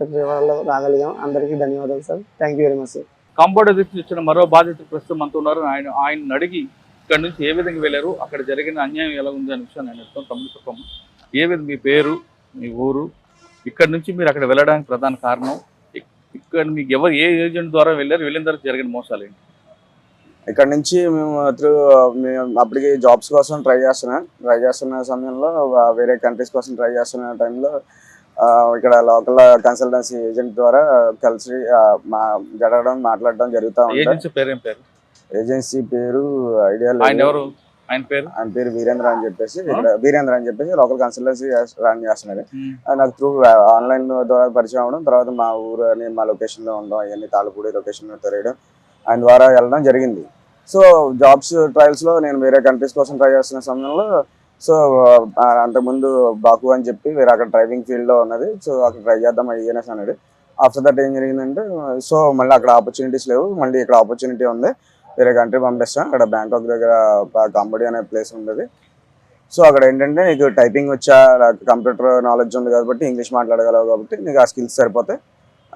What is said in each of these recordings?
సచివాలయంలో రాగలిగాం. అందరికీ ధన్యవాదాలు sir. Thank you very much sir compounder దృష్టి ఇచ్చిన మరో బాధితులు ప్రస్తుతం మనతో ఉన్నారు. ఆయన ఆయన అడిగి ఇక్కడ నుంచి ఏ విధంగా వెళ్ళారు అక్కడ జరిగిన అన్యాయం ఎలా ఉంది అనే విషయాన్ని ఆయన అర్థం తమ్ముడు చెప్పమ్మ ఏ విధంగా మీ పేరు మీ ఊరు ఇక్కడ నుంచి మీరు అక్కడ వెళ్ళడానికి ప్రధాన కారణం ఇక్- ఇక్కడ మీకు ఎవరు ఏ ఏజెంట్ ద్వారా వెళ్ళారు వెళ్ళిన తర్వాత జరిగిన మోసాలు ఏంటి? ఇక్కడ నుంచి మేము త్రూ మేము అప్పటికి జాబ్స్ కోసం ట్రై చేస్తున్నాం. ట్రై చేస్తున్న సమయంలో వేరే కంట్రీస్ కోసం ట్రై చేస్తున్న టైంలో ఇక్కడ లోకల్ కన్సల్టెన్సీ ఏజెంట్ ద్వారా కలిసి మా జరగడం మాట్లాడడం జరుగుతూ ఉంటాయి ఏజెన్సీ పేరు ఏం పేరు? ఏజెన్సీ పేరు ఐడియా ఆయన లేదు ఎవరు? ఆయన పేరు? ఆయన పేరు వీరేంద్ర అని చెప్పేసి వీరేంద్ర అని చెప్పేసి లోకల్ కన్సల్టెన్సీ రన్ చేస్తున్నారు నాకు త్రూ ఆన్లైన్ ద్వారా పరిచయం అవ్వడం తర్వాత మా ఊరు అని మా లొకేషన్లో ఉండడం అవన్నీ తాళపూడి లొకేషన్ తిరగడం ఆయన ద్వారా వెళ్ళడం జరిగింది. సో జాబ్స్ ట్రయల్స్లో నేను వేరే కంట్రీస్ కోసం ట్రై చేస్తున్న సమయంలో సో అంతకుముందు బాకు అని చెప్పి వేరే అక్కడ డ్రైవింగ్ ఫీల్డ్లో ఉన్నది. సో అక్కడ ట్రై చేద్దాం ఐఎన్ఎస్ అనేది ఆఫ్టర్ దట్ ఏం జరిగిందంటే సో మళ్ళీ అక్కడ ఆపర్చునిటీస్ లేవు. మళ్ళీ ఇక్కడ ఆపర్చునిటీ ఉంది. వేరే కంట్రీ పంపిస్తాం. అక్కడ బ్యాంకాక్ దగ్గర కాంబడి అనే ప్లేస్ ఉండేది. సో అక్కడ ఏంటంటే నీకు టైపింగ్ వచ్చా కంప్యూటర్ నాలెడ్జ్ ఉంది కాబట్టి ఇంగ్లీష్ మాట్లాడగలవు కాబట్టి నీకు ఆ స్కిల్స్ సరిపోతాయి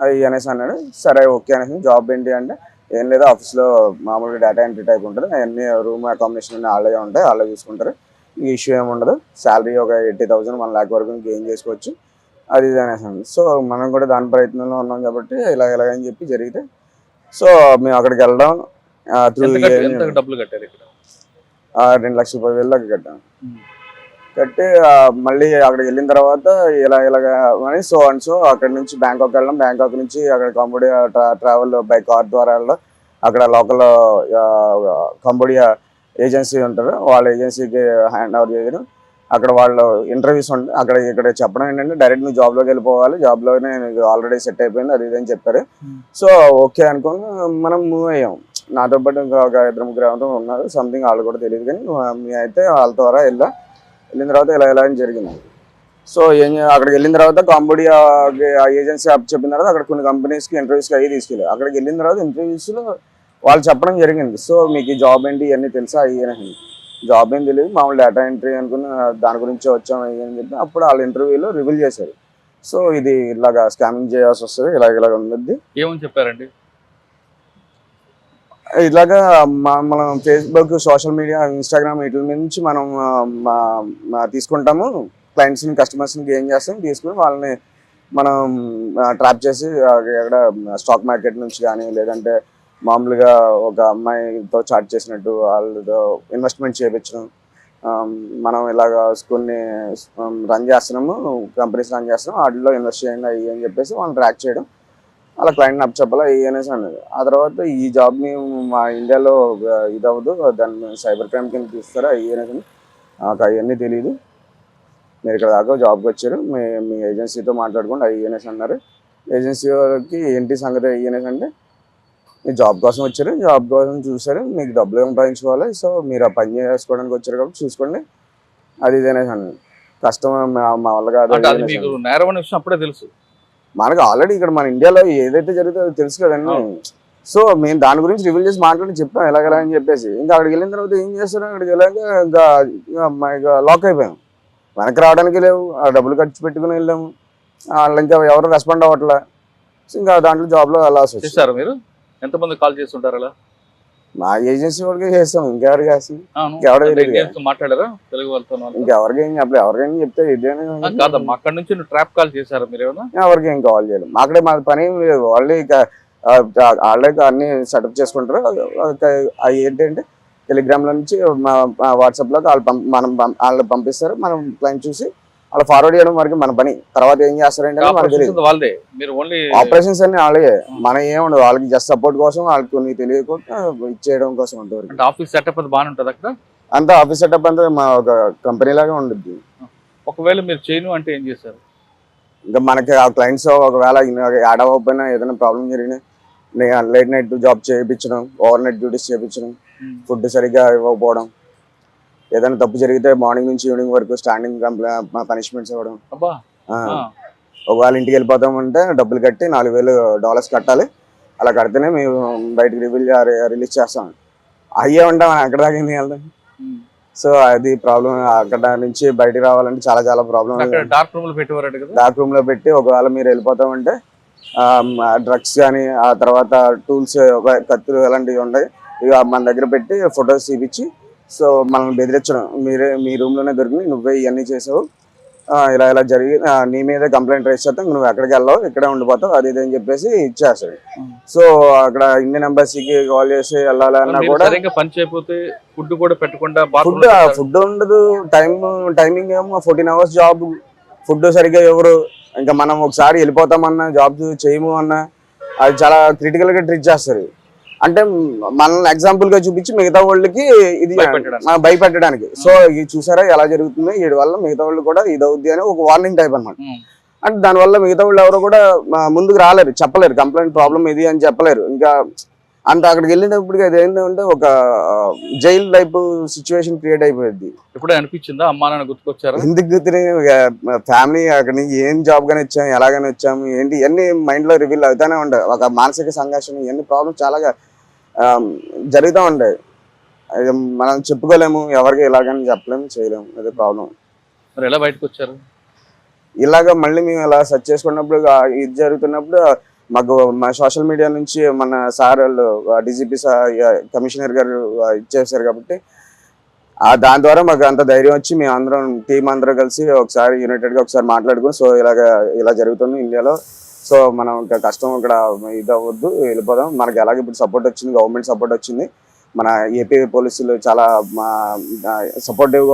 అవి అనేసి అన్నాడు. సరే ఓకే అనేసి జాబ్ ఏంటి అంటే ఏం లేదు ఆఫీస్లో మామూలుగా డేటా ఎంట్రీ టైప్ ఉంటుంది. అన్ని రూమ్ అకామిడేషన్ అన్నీ వాళ్ళే ఉంటాయి వాళ్ళే చూసుకుంటారు. ఇష్యూ ఏమి ఉండదు. శాలరీ ఒక ఎయిటీ థౌసండ్ వన్ ల్యాక్ వరకు గెయిన్ చేసుకోవచ్చు. అది ఇది అనేసి. సో మనం కూడా దాని ప్రయత్నంలో ఉన్నాం కాబట్టి ఇలా ఇలాగ అని చెప్పి జరిగితే సో మేము అక్కడికి వెళ్ళడం డబ్బులు కట్టారు ఇక్కడ? రెండు లక్షల పది వేలు దాకా కట్టాం. కట్టి మళ్ళీ అక్కడికి వెళ్ళిన తర్వాత ఇలా ఇలాగ అని సో అండ్ సో అక్కడ నుంచి బ్యాంకాక్ వెళ్ళడం. బ్యాంకాక్ నుంచి అక్కడ కంబోడియా ట్రావెల్ బై కార్ ద్వారా వెళ్ళడం. అక్కడ లోకల్ కంబోడియా ఏజెన్సీ ఉంటారు. వాళ్ళ ఏజెన్సీకి హ్యాండ్ ఓవర్ చేయడం అక్కడ వాళ్ళు ఇంటర్వ్యూస్ ఉంటాయి అక్కడ ఇక్కడ చెప్పడం ఏంటంటే డైరెక్ట్ నువ్వు జాబ్లోకి వెళ్ళిపోవాలి. జాబ్లోనే నీకు ఆల్రెడీ సెట్ అయిపోయింది. అది ఇది అని చెప్పారు. Hmm. సో ఓకే అనుకొని మనం మూవ్ అయ్యాం. నాతో పాటు ఇంకా ఒక ఇద్దరు ముగ్గురు ఉన్నారు. సంథింగ్ వాళ్ళు కూడా తెలియదు కానీ మేము అయితే వాళ్ళ ద్వారా వెళ్ళా. వెళ్ళిన తర్వాత ఇలా ఇలా అని జరిగింది. సో ఏం అక్కడికి వెళ్ళిన తర్వాత కాంబోడియా ఏజెన్సీ అప్ చెప్పిన తర్వాత అక్కడ కొన్ని కంపెనీస్కి ఇంటర్వ్యూస్కి అయ్యి తీసుకెళ్ళి అక్కడికి వెళ్ళిన తర్వాత ఇంటర్వ్యూస్లో వాళ్ళు చెప్పడం జరిగింది. సో మీకు ఈ జాబ్ ఏంటి? ఇవన్నీ తెలుసా? అయ్యి జాబ్ ఏం తెలియదు మామూలు డేటా ఎంట్రీ అనుకున్న దాని గురించి వచ్చాం అని చెప్పి అప్పుడు వాళ్ళ ఇంటర్వ్యూలో రివీల్ చేశారు. సో ఇది ఇలాగా స్కామింగ్ చేయాల్సి వస్తుంది. ఇలాగ ఇలాగ ఉంది ఏమని చెప్పారండి? ఇలాగా మనం ఫేస్బుక్ సోషల్ మీడియా ఇన్స్టాగ్రామ్ వీటి నుంచి మనం తీసుకుంటాము. క్లయింట్స్ని కస్టమర్స్ని గెయిన్ చేస్తాం. తీసుకుని వాళ్ళని మనం ట్రాప్ చేసి ఎక్కడ స్టాక్ మార్కెట్ నుంచి కానీ లేదంటే మామూలుగా ఒక అమ్మాయితో చాట్ చేసినట్టు వాళ్ళతో ఇన్వెస్ట్మెంట్ చేయించడం మనం ఇలాగ కొన్ని రన్ చేస్తున్నాము కంపెనీస్ రన్ చేస్తున్నాం వాటిలో ఇన్వెస్ట్ చేయండి అయ్యి అని చెప్పేసి వాళ్ళని ట్రాక్ చేయడం అలా క్లయింట్ అప్ చెప్పాలా ఈ అనేసి అన్నది. ఆ తర్వాత ఈ జాబ్ని మా ఇండియాలో ఆ, ఇది అవ్వదు దాన్ని సైబర్ క్రైమ్ కింద తీస్తారా అయ్యి అనేసి అని. నాకు అవన్నీ తెలియదు మీరు ఇక్కడ దాకా జాబ్కి వచ్చారు మీ మీ ఏజెన్సీతో మాట్లాడుకోండి అయ్యి అనేసి అన్నారు. ఏజెన్సీకి ఏంటి సంగతి అయ్యి అనేసి అంటే మీరు జాబ్ కోసం వచ్చారు జాబ్ కోసం చూసారు మీకు డబ్బులు సంపాదించుకోవాలి సో మీరు ఆ పని చేసుకోవడానికి వచ్చారు కాబట్టి చూసుకోండి. అది ఇది అనేసి అన్నాను కష్టం మా వల్ల కాదు. నేరం అనే విషయం అప్పుడే తెలుసు. మనకు ఆల్రెడీ ఇక్కడ మన ఇండియాలో ఏదైతే జరుగుతుందో అది తెలుసు కదండి. సో మేము దాని గురించి రివీల్ చేసి మాట్లాడి చెప్పాం ఎలాగెలా అని చెప్పేసి. ఇంకా అక్కడికి వెళ్ళిన తర్వాత ఏం చేస్తారు అక్కడికి వెళ్ళాక ఇంకా లాక్ అయిపోయాం. వెనక్కి రావడానికి లేవు ఆ డబ్బులు ఖర్చు పెట్టుకుని వెళ్ళాము. వాళ్ళు ఇంకా ఎవరు రెస్పాండ్ అవ్వట్లే. ఇంకా దాంట్లో జాబ్లో వెళ్ళాల్సి వచ్చింది. చేశారు మీరు? ఎంతమంది కాల్ చేస్తుంటారు అలా? మా ఏజెన్సీ వాళ్ళకి చేస్తాం ఇంకెవరికి చేస్తాం? తో మాట్లాడారా? తెలుగు వాళ్ళతో వాళ్ళతో? ఇంకెవరికి ఏం చెప్పలేదు ఎవరికైనా చెప్తే ఇదేనే కాదమ్మా అక్కడ నుంచి ట్రాప్ కాల్ చేశారా మీరు ఎవరికి ఏం కాల్ చేయలేదు. అక్కడే మా పని లేదు. వాళ్ళే వాళ్ళే అన్ని సెటప్ చేసుకుంటారు. ఏంటంటే టెలిగ్రామ్లో నుంచి మా వాట్సాప్లో వాళ్ళు పంప- మనం వాళ్ళు పంపిస్తారు. మనం క్లయింట్ చూసి వాళ్ళు ఫార్వర్డ్ చేయడం వరకు మన పని. తర్వాత ఏం చేస్తారంటే మనకు ఆపరేషన్స్ తెలియదు. అన్ని వాళ్ళే మన ఏముండదు వాళ్ళకి జస్ట్ సపోర్ట్ కోసం వాళ్ళకి కొన్ని తెలియకుండా ఇచ్చేయడం కోసం అంతవరకు. ఆఫీస్ సెటప్ అది బాగానే ఉంటుంది అక్కడ? అంతా ఆఫీస్ సెటప్ అంతా మా ఒక కంపెనీ లాగా ఉండుద్ది. ఒకవేళ మీరు చేయను అంటే ఏం చేశారు ఇంకా మనకి ఆ క్లయింట్స్ ఒకవేళ యాడ్ అవ్వకపోయినా ఏదైనా ప్రాబ్లం జరిగినా లేట్ నైట్ జాబ్ చేయించడం ఓవర్ నైట్ డ్యూటీస్ చేయించడం ఫుడ్ సరిగ్గా ఇవ్వకపోవడం ఏదైనా తప్పు జరిగితే మార్నింగ్ నుంచి ఈవినింగ్ వరకు స్టాండింగ్ పనిష్మెంట్స్ ఇవ్వడం. ఒకవేళ ఇంటికి వెళ్ళిపోతామంటే డబ్బులు కట్టి నాలుగు వేలు డాలర్స్ కట్టాలి. అలా కడితేనే మేము బయటకు రివీల్ రిలీజ్ చేస్తాం. అయ్యే ఉంటాం అక్కడ దాకా వెళ్తాం? ఉమ్. సో అది ప్రాబ్లం అక్కడ నుంచి బయటికి రావాలంటే చాలా చాలా ప్రాబ్లం డార్క్ రూమ్లో కదా? డార్క్ రూమ్లో పెట్టి ఒకవేళ మీరు వెళ్ళిపోతామంటే డ్రగ్స్ కానీ ఆ తర్వాత టూల్స్ కత్తులు అలాంటివి ఉన్నాయి ఇక మన దగ్గర పెట్టి ఫొటోస్ చూపించి సో మనల్ని బెదిరించడం. మీరే మీ రూమ్లోనే దొరికి నువ్వే ఇవన్నీ చేసావు. ఇలా ఇలా జరిగి నీ మీద కంప్లైంట్ రేస్ చేస్తాం నువ్వు ఎక్కడికి వెళ్ళావు? ఇక్కడే ఉండిపోతావు. అది ఇది అని చెప్పేసి ఇచ్చేస్తాడు. సో అక్కడ ఇండియన్ ఎంబసీకి కాల్ చేసి వెళ్ళాలన్నా కూడా పని చేయకపోతే ఫుడ్ కూడా పెట్టకుండా ఫుడ్ ఫుడ్ ఉండదు. టైం టైమింగ్ ఏమో ఫోర్టీన్ అవర్స్ జాబ్. ఫుడ్ సరిగ్గా ఎవరు ఇంకా మనం ఒకసారి వెళ్ళిపోతామన్నా జాబ్ చేయము అన్నా అది చాలా క్రిటికల్గా ట్రీట్ చేస్తారు. అంటే మనల్ని ఎగ్జాంపుల్గా చూపించి మిగతా వాళ్ళకి ఇది భయపెట్టడానికి. సో ఇది చూసారా ఎలా జరుగుతుంది? వీడి వల్ల మిగతా వాళ్ళు కూడా ఇది అవుద్ది అని ఒక వార్నింగ్ టైప్ అన్నమాట. అంటే దానివల్ల మిగతా వాళ్ళు ఎవరు కూడా ముందుకు రాలేరు చెప్పలేరు. కంప్లైంట్ ప్రాబ్లం ఇది అని చెప్పలేరు. ఇంకా అంత అక్కడికి వెళ్ళినప్పటికీ అది ఏంటంటే ఒక జైల్ టైప్ సిచ్యువేషన్ క్రియేట్ అయిపోయింది ఎప్పుడే అనిపించిందా? అమ్మా నాన్న గుర్తుకొచ్చారా? ఎందుకు ఫ్యామిలీ అక్కడి నుంచి ఏం జాబ్ గానీ వచ్చాం ఎలాగని వచ్చాము ఏంటి ఇవన్నీ మైండ్లో రివీల్ అవుతానే ఉంటాయి. ఒక మానసిక సంఘర్షణ ఇవన్నీ ప్రాబ్లమ్స్ చాలా జరుగుతూ ఉంటాయి అది మనం చెప్పుకోలేము ఎవరికి ఎలాగని చెప్పలేము చేయలేము. అదే ప్రాబ్లం మరి ఎలా బయటకు వచ్చారు? ఇలాగ మళ్ళీ మేము ఇలా సెర్చ్ చేసుకున్నప్పుడు ఇది జరుగుతున్నప్పుడు మాకు మా సోషల్ మీడియా నుంచి మన సార్ వాళ్ళు డీజీపీ కమిషనర్ గారు ఇచ్చేసారు కాబట్టి ఆ దాని ద్వారా మాకు అంత ధైర్యం వచ్చి మేము అందరం టీం అందరం కలిసి ఒకసారి యునైటెడ్గా ఒకసారి మాట్లాడుకుని సో ఇలాగ ఇలా జరుగుతుంది ఇండియాలో. సో మనం ఇంకా కష్టం ఇక్కడ ఇది అవ్వద్దు వెళ్ళిపోదాం. మనకి ఎలాగ ఇప్పుడు సపోర్ట్ వచ్చింది గవర్నమెంట్ సపోర్ట్ వచ్చింది. మన ఏపీ పోలీసులు చాలా మా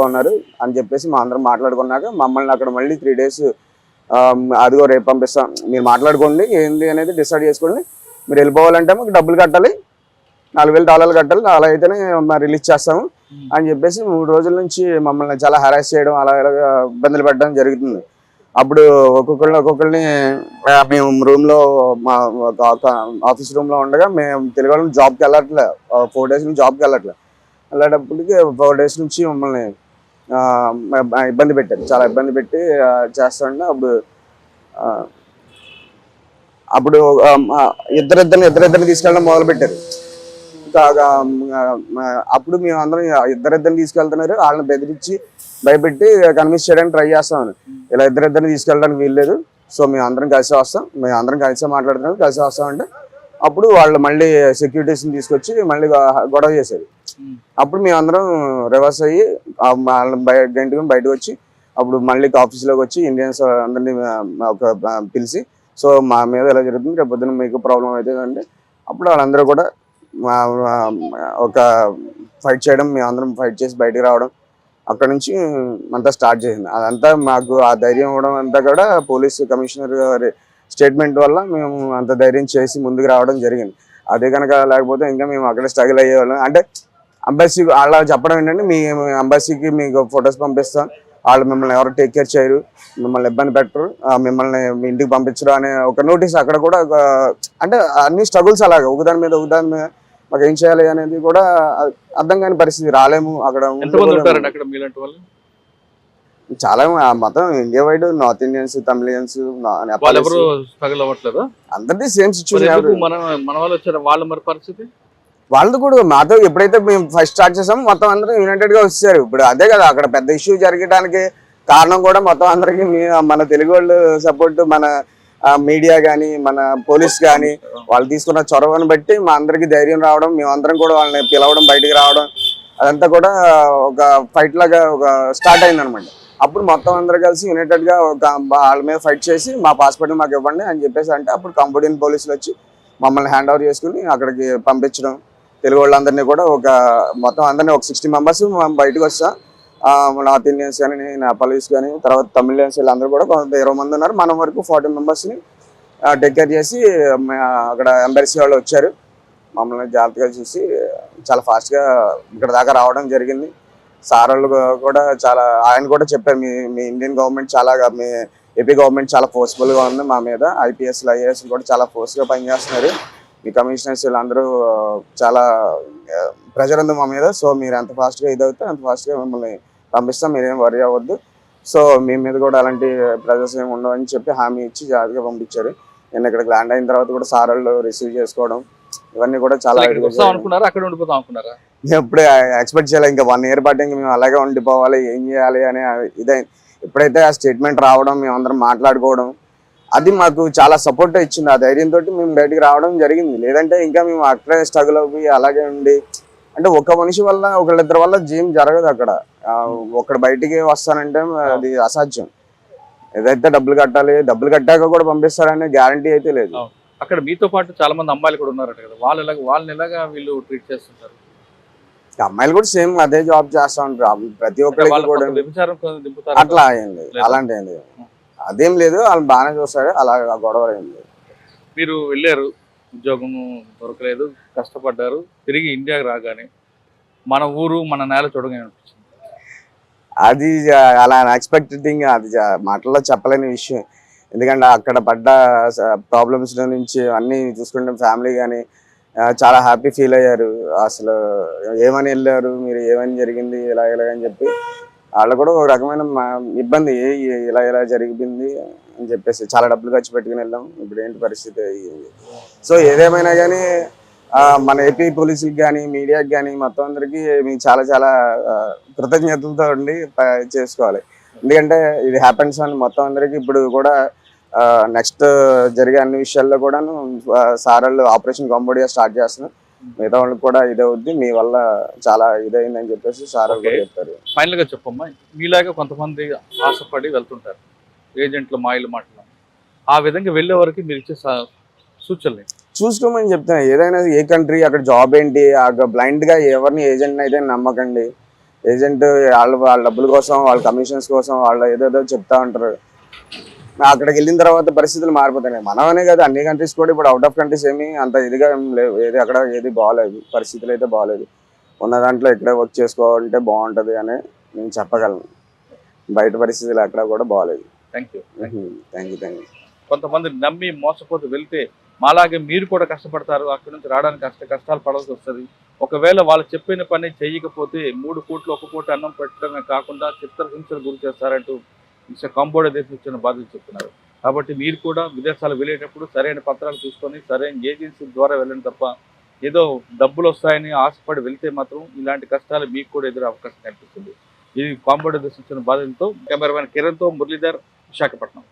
ఉన్నారు అని చెప్పేసి మా అందరం మాట్లాడుకున్నాక మమ్మల్ని అక్కడ మళ్ళీ త్రీ డేస్ అదిగో రేపు పంపిస్తాం. మీరు మాట్లాడుకోండి ఏంది అనేది డిసైడ్ చేసుకోండి. మీరు వెళ్ళిపోవాలంటే మాకు డబ్బులు కట్టాలి నాలుగు వేలు డాలర్లు కట్టాలి అలా అయితేనే రిలీజ్ చేస్తాము అని చెప్పేసి మూడు రోజుల నుంచి మమ్మల్ని చాలా హరాస్ చేయడం అలా ఇలా ఇబ్బందులు పెట్టడం జరుగుతుంది. అప్పుడు ఒక్కొక్కరిని ఒక్కొక్కరిని మేము రూమ్లో మా ఆఫీస్ రూమ్లో ఉండగా మేము తెలుగు వాళ్ళం జాబ్కి వెళ్ళట్లే. ఫోర్ డేస్ నుంచి జాబ్కి వెళ్ళట్లే. వెళ్ళేటప్పటికి ఫోర్ డేస్ నుంచి మమ్మల్ని ఇబ్బంది పెట్టారు. చాలా ఇబ్బంది పెట్టి చేస్తుండే అప్పుడు అప్పుడు ఇద్దరిద్దరిని ఇద్దరిద్దరిని తీసుకెళ్ళడం మొదలు పెట్టారు. ఇంకా అప్పుడు మేము అందరం ఇద్దరిద్దరిని తీసుకెళ్తున్నారు. వాళ్ళని బెదిరించి భయపెట్టి కన్విన్స్ చేయడానికి ట్రై చేస్తామని ఇలా ఇద్దరిద్దరిని తీసుకెళ్ళడానికి వీల్లేదు. సో మేము అందరం కలిసి వస్తాం. మేము అందరం కలిసి మాట్లాడుతున్నాం కలిసి వస్తామంటే అప్పుడు వాళ్ళు మళ్ళీ సెక్యూరిటీస్ని తీసుకొచ్చి మళ్ళీ గొడవ చేసేది. అప్పుడు మేము అందరం రివర్స్ అయ్యి వాళ్ళని బయ గంటకుని బయటకు వచ్చి అప్పుడు మళ్ళీ ఆఫీస్లోకి వచ్చి ఇండియన్స్ అందరినీ ఒక పిలిచి సో మా మీద ఎలా జరుగుతుంది రేపు మీకు ప్రాబ్లం అవుతుంది అంటే అప్పుడు వాళ్ళందరూ కూడా మా- ఒక ఫైట్ చేయడం మేము అందరం ఫైట్ చేసి బయటికి రావడం అక్కడ నుంచి అంతా స్టార్ట్ చేసింది. అదంతా మాకు ఆ ధైర్యం ఇవ్వడం అంతా కూడా పోలీస్ కమిషనర్ గారి స్టేట్మెంట్ వల్ల మేము అంత ధైర్యం చేసి ముందుకు రావడం జరిగింది. అదే కనుక లేకపోతే ఇంకా మేము అక్కడ స్ట్రగుల్ అయ్యేవాళ్ళం. అంటే అంబాసీ వాళ్ళ చెప్పడం ఏంటంటే మీ అంబాసీకి మీకు ఫొటోస్ పంపిస్తాం. వాళ్ళు మిమ్మల్ని ఎవరు టేక్ కేర్ చేయరు. మిమ్మల్ని ఇబ్బంది పెట్టరు. ఆ, మిమ్మల్ని మీ ఇంటికి పంపించరు అనే ఒక నోటీస్ అక్కడ కూడా అంటే అన్ని స్ట్రగుల్స్ అలాగే. ఒకదాని మీద ఒకదాని మీద మాకు ఏం చేయాలి అనేది కూడా అర్థం కాని పరిస్థితి రాలేము. అక్కడ చాలా మొత్తం India wide North Indians Tamilians అందరిది సేమ్ సిచ్యువేషన్ వాళ్ళ మరి పరిస్థితి? వాళ్ళది కూడా మాతో ఎప్పుడైతే మేము ఫస్ట్ స్టార్ట్ చేసామో మొత్తం అందరూ యునైటెడ్గా వచ్చారు ఇప్పుడు అదే కదా అక్కడ పెద్ద ఇష్యూ జరగడానికి కారణం కూడా మొత్తం అందరికి మన తెలుగు వాళ్ళు సపోర్ట్ మన మీడియా కానీ మన పోలీస్ కానీ వాళ్ళు తీసుకున్న చొరవను బట్టి మా అందరికి ధైర్యం రావడం మేము అందరం కూడా వాళ్ళని పిలవడం బయటికి రావడం అదంతా కూడా ఒక ఫైట్ లాగా ఒక స్టార్ట్ అయిందనమాట. అప్పుడు మొత్తం అందరూ కలిసి యునైటెడ్గా ఒక వాళ్ళ మీద ఫైట్ చేసి మా పాస్పోర్ట్ మాకు ఇవ్వండి అని చెప్పేసి అంటే అప్పుడు కంబోడియన్ పోలీసులు వచ్చి మమ్మల్ని హ్యాండ్ ఓవర్ చేసుకుని అక్కడికి పంపించడం. తెలుగు వాళ్ళందరినీ కూడా ఒక మొత్తం అందరినీ ఒక సిక్స్టీ మెంబర్స్ మేము బయటకు వస్తాం. నార్త్ ఇండియన్స్ కానీ నేపాలీస్ కానీ తర్వాత తమిళియన్స్ వీళ్ళందరూ కూడా కొంత ఇరవై మంది ఉన్నారు. మనం వరకు ఫార్టీ మెంబర్స్ని టేక్ కేర్ చేసి అక్కడ ఎంబరసీ వాళ్ళు వచ్చారు. మమ్మల్ని జాగ్రత్తగా చూసి చాలా ఫాస్ట్గా ఇక్కడ దాకా రావడం జరిగింది. సార్ వాళ్ళు కూడా చాలా ఆయన కూడా చెప్పారు మీ మీ ఇండియన్ గవర్నమెంట్ చాలా మీ ఏపీ గవర్నమెంట్ చాలా ఫోర్స్ఫుల్గా ఉంది మా మీద. ఐపీఎస్లు ఐఏఎస్ కూడా చాలా ఫోర్స్గా పనిచేస్తున్నారు. మీ కమిషనర్స్ వీళ్ళందరూ చాలా ప్రెజర్ ఉంది మా మీద. సో మీరు ఎంత ఫాస్ట్గా ఇదవుతే అంత ఫాస్ట్గా మిమ్మల్ని పంపిస్తాం. మీరేం వరి అవ్వద్దు. సో మీ మీద కూడా అలాంటి ప్రెజర్స్ ఏమి ఉండవు అని చెప్పి హామీ ఇచ్చి జాగ్రత్తగా పంపించారు. నేను ఇక్కడికి ల్యాండ్ అయిన తర్వాత కూడా సార్ వాళ్ళు రిసీవ్ చేసుకోవడం ఇవన్నీ కూడా చాలా అనుకున్నారా? అక్కడ ఉండిపోతాం అనుకున్నారా? ఎప్పుడే ఎక్స్పెక్ట్ చేయాలి. ఇంకా వన్ ఇయర్ పాటు ఇంకా మేము అలాగే ఉండిపోవాలి. ఏం చేయాలి అనే ఇదే ఎప్పుడైతే ఆ స్టేట్మెంట్ రావడం మేము అందరం మాట్లాడుకోవడం అది మాకు చాలా సపోర్ట్ ఇచ్చింది. ఆ ధైర్యంతో మేము బయటికి రావడం జరిగింది. లేదంటే ఇంకా మేము అక్కడే స్ట్రగుల్ అవ్వి అలాగే ఉండి అంటే ఒక మనిషి వల్ల ఒకళ్ళిద్దరి వల్ల జీమ్ జరగదు అక్కడ. ఒకడు బయటికి వస్తానంటే అది అసాధ్యం. ఏదైతే డబ్బులు కట్టాలి డబ్బులు కట్టాక కూడా పంపిస్తారనే గ్యారంటీ అయితే లేదు. అక్కడ మీతో పాటు చాలా మంది అమ్మాయిలు కూడా ఉన్నారట కదా. వాళ్ళు ఎలాగ వాళ్ళని ఎలాగా వీళ్ళు ట్రీట్ చేస్తుంటారు? అమ్మాయిలు కూడా సేమ్ అదే జాబ్ చేస్తా ఉంటారు. ప్రతి ఒక్కరికి కూడా అట్లా. అలాంటి అదేం లేదు వాళ్ళు బాగానే చూస్తారు అలా గొడవ ఏం లేదు. మీరు వెళ్ళారు ఉద్యోగం దొరకలేదు కష్టపడ్డారు తిరిగి ఇండియాకి రాగానే మన ఊరు మన నేల చూడగానే అనిపించింది అది అలా అన్ఎక్స్పెక్టెడ్ థింగ్ అది మాటల్లో చెప్పలేని విషయం. ఎందుకంటే అక్కడ పడ్డ ప్రాబ్లమ్స్ నుంచి అన్నీ చూసుకుంటే ఫ్యామిలీ కానీ చాలా హ్యాపీ ఫీల్ అయ్యారు. అసలు ఏమని వెళ్ళారు మీరు ఏమని జరిగింది ఇలా ఇలా అని చెప్పి వాళ్ళు కూడా ఒక రకమైన ఇబ్బంది ఇలా ఇలా జరిగిపోయింది అని చెప్పేసి చాలా డబ్బులు ఖర్చు పెట్టుకుని వెళ్ళాం. ఇప్పుడు ఏంటి పరిస్థితి? సో ఏదేమైనా కానీ మన ఏపీ పోలీసులకు కానీ మీడియాకి కానీ మొత్తం అందరికీ మీకు చాలా చాలా కృతజ్ఞతలతో ఉండి చేసుకోవాలి. ఎందుకంటే ఇది హ్యాపెన్స్ అని మొత్తం అందరికీ ఇప్పుడు కూడా నెక్స్ట్ జరిగే అన్ని విషయాల్లో కూడాను సార్ వాళ్ళు ఆపరేషన్ కాంబోడియా స్టార్ట్ చేస్తున్నాం మిగతా వాళ్ళకి కూడా ఇదే అవుద్ది. మీ వల్ల చాలా ఇదైందని చెప్పేసి సార్ కూడా. చెప్తారు ఫైనల్గా చెప్పమ్మా. మీలాగా కొంతమంది ఆశపడి వెళ్తుంటారు. ఏజెంట్లు మాయలు మాటలు. ఆ విధంగా వెళ్ళే వరకు మీరు ఇచ్చే సూచనలు? చూసుకోమని చెప్తాను ఏదైనా ఏ కంట్రీ అక్కడ జాబ్ ఏంటి బ్లైండ్గా ఎవరిని ఏజెంట్ అయితే నమ్మకండి. ఏజెంట్ వాళ్ళ వాళ్ళ డబ్బుల కోసం వాళ్ళ కమిషన్స్ కోసం వాళ్ళు ఏదేదో చెప్తా ఉంటారు. అక్కడికి వెళ్ళిన తర్వాత పరిస్థితులు మారిపోతాయి మనమనే కదా అన్ని కంట్రీస్ కూడా ఇప్పుడు అవుట్ ఆఫ్ కంట్రీస్ ఏమి అంత ఇదిగా ఏం లేవు. ఏది అక్కడ ఏది బాగాలేదు పరిస్థితులు అయితే బాగాలేదు ఉన్న దాంట్లో ఇక్కడే వర్క్ చేసుకోవాలంటే బాగుంటది అని నేను చెప్పగలను. బయట పరిస్థితులు అక్కడ కూడా బాగాలేదు thank you thank you thank you కొంతమంది నమ్మి మోసపోతూ వెళ్తే మాలాగే మీరు కూడా కష్టపడతారు. అక్కడి నుంచి రావడానికి కష్ట కష్టాలు పడాల్సి వస్తుంది. ఒకవేళ వాళ్ళు చెప్పిన పని చేయకపోతే మూడు కోట్లు ఒక కోటి అన్నం పెట్టడమే కాకుండా చిత్రహింసలు గురి చేస్తారంటూ కాంపౌండ్ దేశం ఇచ్చిన బాధ్యత చెప్తున్నారు. కాబట్టి మీరు కూడా విదేశాలు వెళ్ళేటప్పుడు సరైన పత్రాలు చూసుకొని సరైన ఏజెన్సీ ద్వారా వెళ్ళండి తప్ప ఏదో డబ్బులు వస్తాయని ఆశపడి వెళ్తే మాత్రం ఇలాంటి కష్టాలు మీకు కూడా ఎదురే అవకాశం కనిపిస్తుంది ఇది కాంపౌండ్ దేశం ఇచ్చిన బాధ్యతతో కెమెరామెన్ కిరణ్తో మురళీధర్ విశాఖపట్నం.